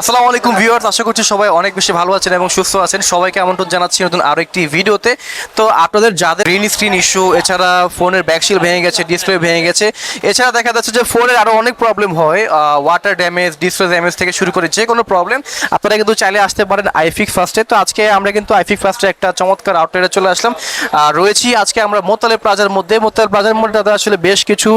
আসসালামু আলাইকুম ভিউয়ার্স, আশা করছি সবাই অনেক বেশি ভালো আছেন এবং সুস্থ আছেন। সবাইকে আমন্ত্রণ জানাচ্ছি নতুন আরও একটি ভিডিওতে। তো আপনাদের যাদের গ্রিন স্ক্রিন ইস্যু এছাড়া ফোনের ব্যাকশিল ভেঙে গেছে ডিসপ্লে ভেঙে গেছে, এছাড়া দেখা যাচ্ছে যে ফোনের আরও অনেক প্রবলেম হয় ওয়াটার ড্যামেজ ডিসপ্লে ড্যামেজ থেকে শুরু করে যে কোনো প্রবলেম আপনারা কিন্তু চাইলে আসতে পারেন আইফিক ফার্স্টে তো আজকে আমরা কিন্তু আইফিক ফার্স্টে একটা চমৎকার আউটলেটে চলে আসলাম। আর রয়েছি আজকে আমরা মোতালে প্লাজার মধ্যে। মোতালে প্লাজার মধ্যে তাদের আসলে বেশ কিছু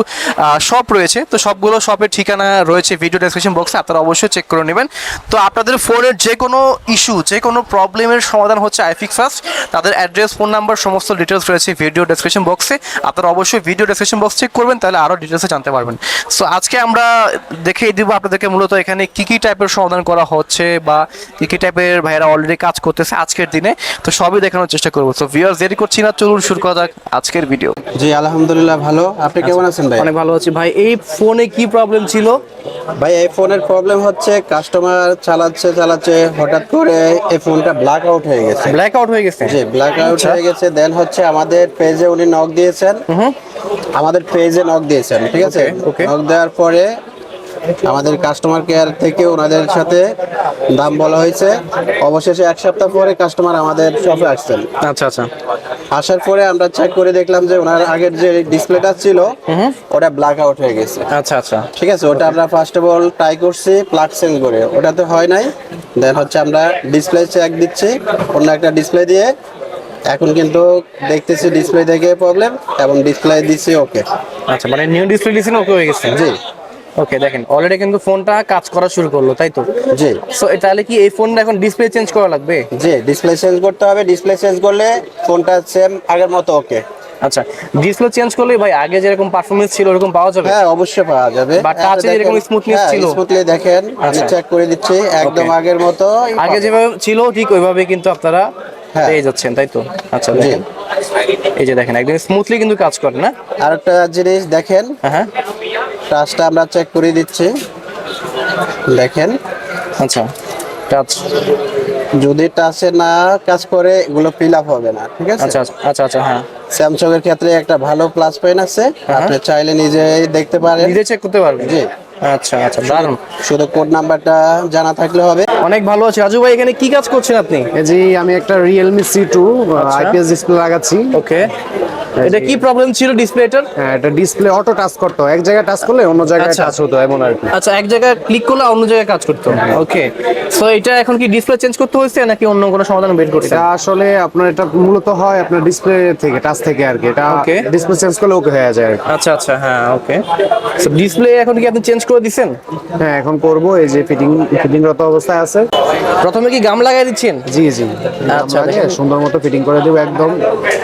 শপ রয়েছে। তো সবগুলো শপের ঠিকানা রয়েছে ভিডিও ডেসক্রিপশন বক্সে আপনারা অবশ্যই চেক করে নেবেন। তো আপনাদের ফোনের যে কোনো ইস্যু যে কোনো প্রবলেমের সমাধান হচ্ছে আইফিক ফার্স্ট তাদের অ্যাড্রেস ফোন নাম্বার সমস্ত ডিটেলস রয়েছে ভিডিও ডেসক্রিপশন বক্সে আপনারা অবশ্যই ভিডিও ডেসক্রিপশন বক্স চেক করবেন তাহলে আরও ডিটেলসে জানতে পারবেন। সো আজকে আমরা দেখিয়ে দিব আপনাদেরকে মূলত এখানে কী কী টাইপের সমাধান করা হচ্ছে বা কী কী টাইপের ভাইয়েরা অলরেডি কাজ করতেছে আজকের দিনে। তো সবই দেখানোর চেষ্টা করব। তো ভিউয়ার্স দেরি করছি না চলুন শুরু করা যাক আজকের ভিডিও জি আলহামদুলিল্লাহ ভালো। আপনি কেমন আছেন ভাই? অনেক ভালো আছি। ভাই এই ফোনে কি প্রবলেম ছিল? ভাই এই ফোনের প্রবলেম হচ্ছে কাস্টমার চালাচ্ছে চালাচ্ছে হঠাৎ করে এই ফোনটা ব্ল্যাক আউট হয়ে গেছে। ব্ল্যাক আউট হয়ে গেছে। জি ব্ল্যাক আউট আচ্ছা। হয়ে গেছে। দেন হচ্ছে আমাদের পেজে উনি নক দিয়েছেন। আমাদের পেজে নক দিয়েছেন ঠিক আছে. নক দেওয়ার পরে আমাদের কাস্টমার কেয়ার থেকে ওনাদের সাথে দাম বলা হয়েছে। অবশেষে এক সপ্তাহ পরে কাস্টমার আমাদের শপে আসছেন। আচ্ছা আচ্ছা। আসার পরে আমরা চেক করে দেখলাম যে ওনার আগের যে ডিসপ্লেটা ছিল ওটা ব্ল্যাক আউট হয়ে গেছে। আচ্ছা আচ্ছা। ঠিক আছে ওটা আমরা ফার্স্ট অফ অল ট্রাই করছি প্লাগ চেঞ্জ করে। ওটাতে হয় নাই। দেন হচ্ছে আমরা ডিসপ্লে চেক দিচ্ছি অন্য একটা ডিসপ্লে দিয়ে। এখন কিন্তু দেখতেছি ডিসপ্লে থেকে প্রবলেম এবং ডিসপ্লে দিছি ওকে আচ্ছা মানে নিউ ডিসপ্লে ডিসিন ওকে হয়ে গেছে। জি। ওকে দেখেন অলরেডি কিন্তু ফোনটা কাজ করা শুরু করল তাই তো? জি। সো তাহলে কি এই ফোনটা এখন ডিসপ্লে চেঞ্জ করা লাগবে? জি ডিসপ্লে চেঞ্জ করতে হবে ডিসপ্লে চেঞ্জ করলে ফোনটা সেম আগের মতো ওকে আচ্ছা ডিসপ্লে চেঞ্জ করলে ভাই আগে যেরকম পারফরমেন্স ছিল ওরকম পাওয়া যাবে? হ্যাঁ অবশ্যই পাওয়া যাবে। বা touch এ যেরকম smoothness ছিল? স্মুথলি দেখেন আমি আচ্ছা। চেক করে দিচ্ছি একদম আগের মতো। আগে যেভাবে ছিল ঠিক ওইভাবে কিন্তু আপনারা হ্যাঁ। পেয়ে যাচ্ছেন তাই তো? আচ্ছা দেখেন। এই যে দেখেন একদম স্মুথলি কিন্তু কাজ করে না? আরেকটা জিনিস দেখেন। হ্যাঁ। টাচটা আমরা চেক করে দিচ্ছি। দেখেন। আচ্ছা। টাচ যদি টাচে না কাজ করে এগুলো ফিল আপ হবে না ঠিক আছে? আচ্ছা আচ্ছা, আচ্ছা আচ্ছা হ্যাঁ। স্যামসাং এর ক্ষেত্রে একটা ভালো প্লাস পয়েন্ট আছে। হ্যাঁ। আপনি চাইলে নিজেই দেখতে পারেন। নিজে চেক করতে পারবেন? জি। আচ্ছা আচ্ছা দারুণ শুধু কোড নাম্বারটা জানা থাকলে হবে। অনেক ভালো আছে। রাজু ভাই এখানে কি কাজ করছেন আপনি? এই যে আমি একটা রিয়েলমি সি টু আচ্ছা। আইপিএস ডিসপ্লে লাগাচ্ছি। ওকে এটা কি প্রবলেম ছিল ডিসপ্লেটার হ্যাঁ এটা ডিসপ্লে অটো টাচ করতো। এক জায়গায় টাচ করলে অন্য জায়গায় আচ্ছা। টাচ হতো এমন আর কি। আচ্ছা এক জায়গায় ক্লিক করলে অন্য জায়গায় কাজ করতো। ওকে সো এটা এখন কি ডিসপ্লে চেঞ্জ করতে হয়েছে নাকি অন্য কোনো সমাধান বের করতে এটা আসলে আপনার এটা মূলত হয় আপনার ডিসপ্লে থেকে টাচ থেকে আর কি। এটা. ডিসপ্লে চেঞ্জ করলে ওকে হয়ে যায় আচ্ছা আচ্ছা হ্যাঁ ওকে সো ডিসপ্লে এখন কি আপনি চেঞ্জ করে দিছেন? হ্যাঁ এখন করব এই যে ফিটিং ফিটিংরত অবস্থায় আছে। প্রথমে কি গাম লাগাই দিচ্ছেন? জি জি। আচ্ছা। সুন্দর মতো ফিটিং করে দেবো একদম।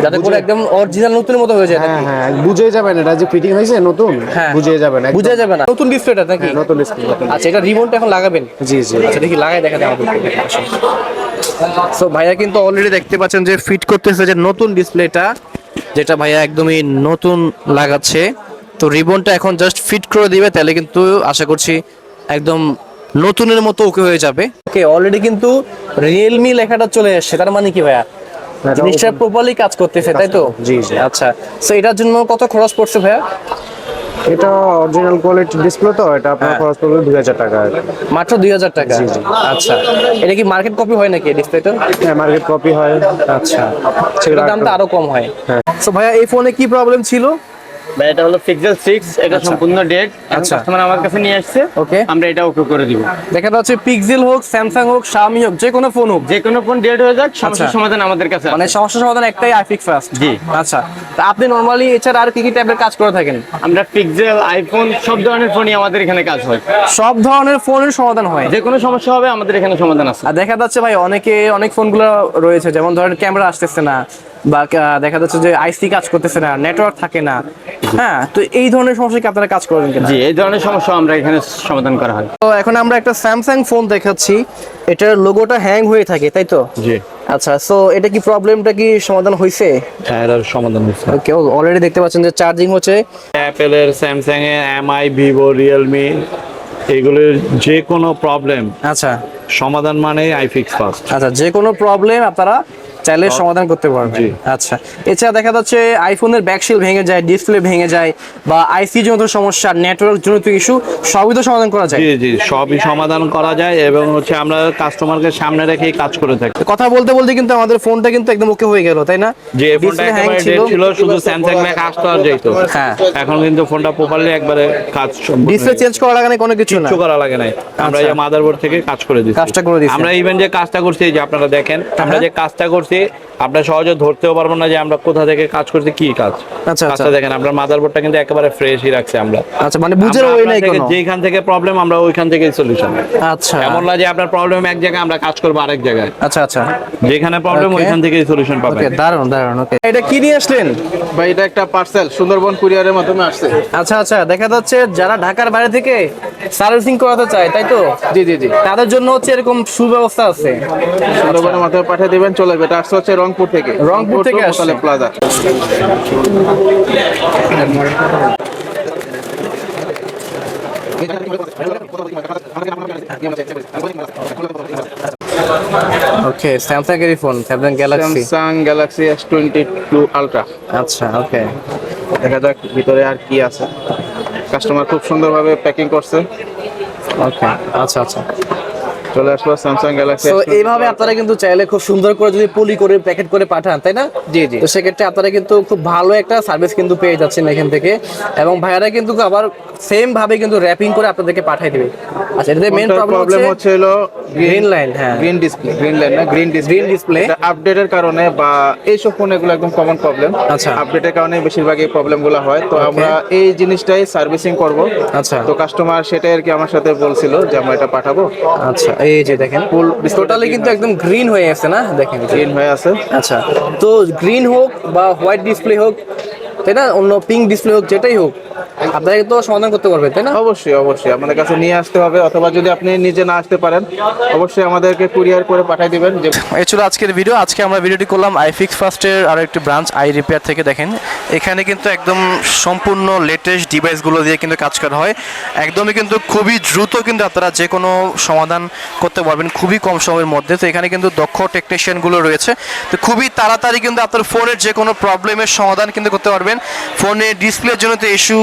যাতে করে একদম অরিজিনাল নতুন মতো হয়ে যায় হ্যাঁ হ্যাঁ বুঝে যাবেন এটা যে ফিটিং হয়েছে নতুন হ্যাঁ। বুঝে যাবেন। বুঝা যাবে না। নতুন ডিসপ্লেটা নাকি? হ্যাঁ, নতুন ডিসপ্লে আচ্ছা এটা রিমোটটা এখন লাগাবেন? জি জি। আচ্ছা দেখি লাগাই দেখা আমাদেরকে সো ভাইয়া কিন্তু অলরেডি দেখতে পাচ্ছেন যে ফিট করতেছে যে নতুন ডিসপ্লেটা যেটা ভাইয়া একদমই নতুন লাগাচ্ছে। তো রিবনটা এখন জাস্ট ফিট করে দিবে তাহলে কিন্তু আশা করছি একদম নতুনের মতো ওকে হয়ে যাবে। ওকে অলরেডি কিন্তু রিয়েলমি লেখাটা চলে আসছে তার মানে কি ভাইয়া? জিনিসটা প্রপারলি কাজ করতেছে তাই তো? জি, জি। আচ্ছা সো এটার জন্য কত খরচ পড়ছে ভাইয়া? এটা অরিজিনাল কোয়ালিটি ডিসপ্লে তো এটা আপনার হ্যাঁ। খরচ পড়বে দুই হাজার টাকা। আর কি। মাত্র দুই হাজার টাকা? আচ্ছা এটা কি মার্কেট কপি হয় নাকি ডিসপ্লেটা হ্যাঁ মার্কেট কপি হয়। আচ্ছা সেটার দামটা আরও কম হয়। তো ভাইয়া এই ফোনে কি প্রবলেম ছিল? ভাই এটা হলো পিক্সেল 6 এটা সম্পূর্ণ ডেট আচ্ছা। কাস্টমার আমার কাছে নিয়ে আসছে। ওকে আমরা এটা ওকে করে দিব। দেখা যাচ্ছে পিক্সেল হোক স্যামসাং হোক শাওমি হোক যে কোনো ফোন হোক। যে কোনো ফোন ডেট হয়ে যাক সমস্যার আচ্ছা। সমাধান আমাদের কাছে মানে সমাধান একটাই ফাস্ট জি। আচ্ছা। তা আপনি নরমালি এছাড়া আর কি কি টাইপের কাজ করে থাকেন? আমরা পিক্সেল আইফোন সব ধরনের ফোনই আমাদের এখানে কাজ হয়। সব ধরনের ফোনের সমাধান হয়? যে কোনো সমস্যা হবে আমাদের এখানে সমাধান আছে। আর দেখা যাচ্ছে ভাই অনেকে অনেক ফোনগুলো রয়েছে যেমন ধরেন ক্যামেরা আসতেছে না। বা দেখা যাচ্ছে যে আইসি কাজ করতেছে না নেটওয়ার্ক থাকে না। হ্যাঁ তো এই ধরনের সমস্যা কি আপনারা কাজ করবেন কিনা? জি এই ধরনের সমস্যা আমরা এখানে সমাধান করা হয়। তো এখন আমরা একটা স্যামসাং ফোন দেখাচ্ছি। এটার লোগোটা হ্যাং হয়ে থাকে তাই তো? জি। আচ্ছা সো এটা কি প্রবলেমটা কি সমাধান হয়েছে হ্যাঁ এটার সমাধান হচ্ছে ওকে অলরেডি দেখতে পাচ্ছেন যে চার্জিং হচ্ছে। অ্যাপেলের স্যামসাং এর এমআই ভিভো রিয়েলমি এগুলোর যে কোনো প্রবলেম আচ্ছা। সমাধান মানে আইফিক্স ফার্স্ট আচ্ছা যে কোনো প্রবলেম আপনারা চাইলে সমাধান করতে পারবে। আচ্ছা। এছাড়া দেখা যাচ্ছে আইফোনের ব্যাকশিল ভেঙে যায় ডিসপ্লে ভেঙে যায় বা আইসি জনিত সমস্যা নেটওয়ার্ক জনিত ইস্যু সবই তো সমাধান করা যায়। জি জি সবই সমাধান করা যায় এবং হচ্ছে আমরা কাস্টমারকে সামনে রেখেই কাজ করে থাকি। কথা বলতে বলতে কিন্তু আমাদের ফোনটা কিন্তু একদম ওকে হয়ে গেল তাই না? যে ফোনটা একেবারে ছিল। ছিল শুধু স্যামসাং ব্যাগ আসতো আর যেত হ্যাঁ। এখন কিন্তু ফোনটা প্রপারলি একবারে কাজ ডিসপ্লে চেঞ্জ করা লাগে না কোনো কিছু না। কিচ্ছু করা লাগে নাই। আমরা আচ্ছা। এই মাদারবোর্ড থেকে কাজ করে দিচ্ছি। কাজটা করে দিচ্ছেন। আমরা ইভেন যে কাজটা করছি এই যে আপনারা দেখেন আমরা হ্যাঁ। যে কাজটা করছি আপনারা সহজে ধরতেও পারব না যে আমরা কোথা থেকে কাজ করছি কি কাজ। আচ্ছা, আচ্ছা। দেখেন আপনার মাদারবোর্ডটা কিন্তু একেবারে ফ্রেশই রাখছি আমরা। আচ্ছা মানে বুঝে ওই নাই কোনো। যেখান থেকে প্রবলেম আমরা ওইখান থেকে সলিউশন আচ্ছা। এমন না যে আপনার প্রবলেম এক জায়গায় আমরা কাজ করব আরেক জায়গায়। আচ্ছা আচ্ছা। যেখানে প্রবলেম ওইখান থেকে সলিউশন পাবেন। ওকে দারুণ দারুণ ওকে এটা কি নিয়ে আসলেন? ভাই এটা একটা পার্সেল সুন্দরবন কুরিয়ারের মাধ্যমে আসছে। আচ্ছা আচ্ছা দেখা যাচ্ছে যারা ঢাকার বাইরে থেকে সার্ভিসিং করাতে চায় তাই তো? জি জি জি। তাদের জন্য হচ্ছে এরকম সুব্যবস্থা আছে। সুন্দরবনের মাধ্যমে পাঠিয়ে দিবেন চলে যাবে। এটা আসছে হচ্ছে রংপুর থেকে। রংপুর থেকে। মোতালেব প্লাজা ওকে স্যামসাং এর phone Samsung Galaxy Samsung Galaxy S twenty two ultra আচ্ছা ওকে দেখা যাক ভিতরে আর কি আছে। কাস্টমার খুব সুন্দরভাবে প্যাকিং করছে। ওকে আচ্ছা আচ্ছা। চলে আসলো স্যামসাং গ্যালাক্সি তো এইভাবে আপনারা কিন্তু চাইলে খুব সুন্দর করে যদি পলি করে প্যাকেট করে পাঠান তাই না? জি, জি। তো সেক্ষেত্রে আপনারা কিন্তু খুব ভালো একটা সার্ভিস কিন্তু পেয়ে যাচ্ছেন এখান থেকে। এবং ভাইয়ারা কিন্তু আবার সেম ভাবে কিন্তু র্যাপিং করে আপনাদেরকে পাঠিয়ে দিবে। আচ্ছা এটাতে মেন প্রবলেম প্রবলেম হচ্ছে হলো গ্রিন লাইন হ্যাঁ। গ্রিন ডিসপ্লে গ্রিন লাইন না গ্রিন ডিসপ্লে Green display। আপডেটের কারণে বা এইসব ফোন এগুলো একদম কমন প্রবলেম আচ্ছা। আপডেটের কারণে বেশিরভাগ এই প্রবলেমগুলো হয়। তো আমরা এই জিনিসটাই সার্ভিসিং করব। আচ্ছা। তো কাস্টমার সেটাই আর কি আমার সাথে বলছিল যে আমরা এটা পাঠাবো। আচ্ছা এই যে দেখেন ফুল টোটালি কিন্তু একদম গ্রিন হয়ে আছে না? দেখেন গ্রিন হয়ে আছে। আচ্ছা তো গ্রিন হোক বা হোয়াইট ডিসপ্লে হোক তাই না? অন্য পিঙ্ক ডিসপ্লে হোক যেটাই হোক আপনারা তো সমাধান করতে পারবেন তাই না? অবশ্যই অবশ্যই। আমাদের কাছে নিয়ে আসতে হবে অথবা যদি আপনি নিজে না আসতে পারেন অবশ্যই আমাদেরকে কুরিয়ার করে পাঠিয়ে দিবেন যে এই ছিল আজকের ভিডিও। আজকে আমরা ভিডিওটি করলাম আইফিক্স ফার্স্টের আরও একটি ব্রাঞ্চ আই রিপেয়ার থেকে দেখেন। এখানে কিন্তু একদম সম্পূর্ণ লেটেস্ট ডিভাইসগুলো দিয়ে কিন্তু কাজ করা হয়। একদমই কিন্তু খুবই দ্রুত কিন্তু আপনারা যে কোনো সমাধান করতে পারবেন খুবই কম সময়ের মধ্যে। তো এখানে কিন্তু দক্ষ টেকনিশিয়ানগুলো রয়েছে। তো খুবই তাড়াতাড়ি কিন্তু আপনার ফোনের যে কোনো প্রবলেমের সমাধান কিন্তু করতে পারবেন। ফোনে ডিসপ্লের জন্য তো ইস্যু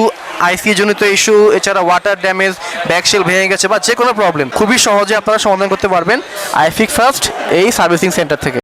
আইসি জনিত ইস্যু এছাড়া ওয়াটার ড্যামেজ ব্যাকশেল ভেঙে গেছে বা যে কোনো প্রবলেম খুবই সহজে আপনারা সমাধান করতে পারবেন আইফিক ফার্স্ট এই সার্ভিসিং সেন্টার থেকে।